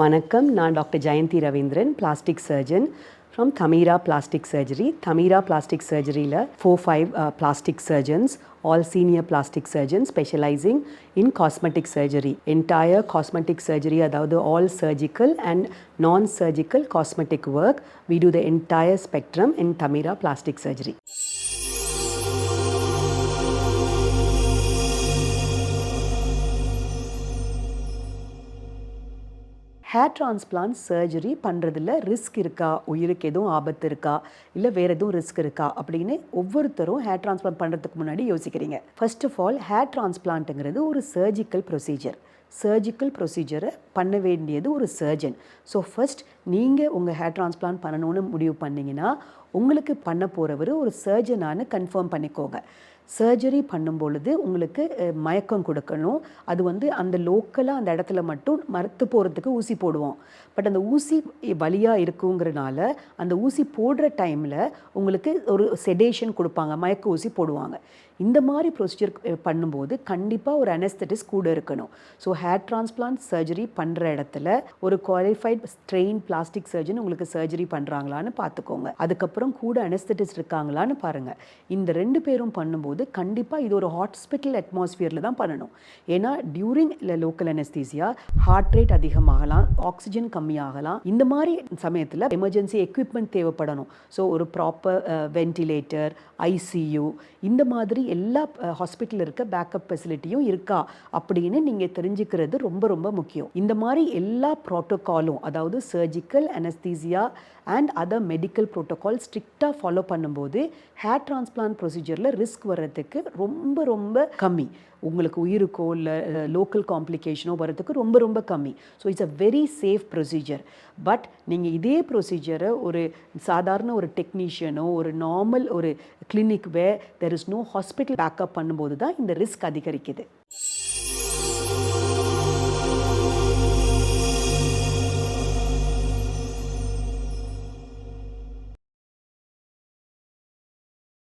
வணக்கம். நான் doctor Jayanthi Ravindran plastic surgeon from Tamira plastic surgery Tamira plastic சர்ஜரியில் four five plastic surgeons all senior plastic surgeon specialising in cosmetic surgery entire cosmetic surgery அதாவது all surgical and non surgical cosmetic work we do the entire spectrum in Tamira plastic surgery hair transplant surgery பண்ணுறதுல risk இருக்கா? உயிருக்கு எதுவும் ஆபத்து இருக்கா? இல்லை வேறு எதுவும் ரிஸ்க் இருக்கா? அப்படின்னு ஒவ்வொருத்தரும் ஹேர் டிரான்ஸ்பிளான்ட் பண்ணுறதுக்கு முன்னாடி யோசிக்கிறீங்க. ஃபர்ஸ்ட் ஆஃப் ஆல் ஹேர் டிரான்ஸ்பிளான்ட்டுங்கிறது ஒரு சர்ஜிக்கல் ப்ரொசீஜர் சர்ஜிக்கல் ப்ரொசீஜரை பண்ண வேண்டியது ஒரு சர்ஜன் ஸோ ஃபர்ஸ்ட் நீங்கள் உங்கள் ஹேர் டிரான்ஸ்பிளான்ட் பண்ணணும்னு முடிவு பண்ணிங்கன்னா உங்களுக்கு பண்ண போகிறவர் ஒரு சர்ஜனானு கன்ஃபார்ம் பண்ணிக்கோங்க. சர்ஜரி பண்ணும் பொழுது உங்களுக்கு மயக்கம் கொடுக்கணும். அது வந்து அந்த லோக்கலாக அந்த இடத்துல மட்டும் மறுத்து போகிறதுக்கு ஊசி போடுவோம். பட் அந்த ஊசி வழியாக இருக்குங்கிறனால அந்த ஊசி போடுற டைமில் உங்களுக்கு ஒரு செடேஷன் கொடுப்பாங்க. மயக்க ஊசி போடுவாங்க. இந்த மாதிரி ப்ரொசீஜர் பண்ணும்போது கண்டிப்பாக ஒரு அனஸ்தட்டிஸ் கூட இருக்கணும். ஸோ ஹேர் டிரான்ஸ்பிளான்ட் சர்ஜரி பண்ணுற இடத்துல ஒரு குவாலிஃபைட் ஸ்ட்ரெயின் பிளாஸ்டிக் சர்ஜன் உங்களுக்கு சர்ஜரி பண்ணுறாங்களான்னு பார்த்துக்கோங்க. அதுக்கப்புறம் கூட அனஸ்தட்டிஸ்ட் இருக்காங்களான்னு பாருங்கள் இந்த ரெண்டு பேரும் பண்ணும்போது கண்டிப்பாக இது ஒரு ஹாஸ்பிட்டல் அட்மாஸ்ஃபியரில் தான் பண்ணணும். ஏன்னா டியூரிங் இல்லை லோக்கல் அனஸ்தீசியா ஹார்ட் ரேட் அதிகமாகலாம் ஆக்சிஜன் கம்மியாகலாம். இந்த மாதிரி சமயத்தில் எமர்ஜென்சி எக்யூப்மெண்ட் தேவைப்படணும். ஸோ ஒரு ப்ராப்பர் வென்டிலேட்டர் ஐசியூ இந்த மாதிரி எல்லா ஹாஸ்பிட்டலில் இருக்க பேக்கப் ஃபெசிலிட்டியும் இருக்கா அப்படின்னு நீங்கள் தெரிஞ்சுக்கிறது ரொம்ப ரொம்ப முக்கியம். இந்த மாதிரி எல்லா ப்ரோட்டோக்காலும் அதாவது surgical anaesthesia and other medical protocol ஸ்ட்ரிக்டாக ஃபாலோ பண்ணும்போது ஹேர் டிரான்ஸ்பிளான்ட் ப்ரொசீஜரில் ரிஸ்க் வர்றதுக்கு ரொம்ப ரொம்ப கம்மி. உங்களுக்கு உயிருக்கோ இல்லை லோக்கல் காம்ப்ளிகேஷனோ வரதுக்கு ரொம்ப ரொம்ப கம்மி. So it's a very safe procedure but நீங்கள் இதே ப்ரொசீஜரை ஒரு சாதாரண ஒரு டெக்னீஷியனோ ஒரு நார்மல் ஒரு clinic where there is no hospital backup பண்ணும்போது தான் இந்த ரிஸ்க் அதிகரிக்குது.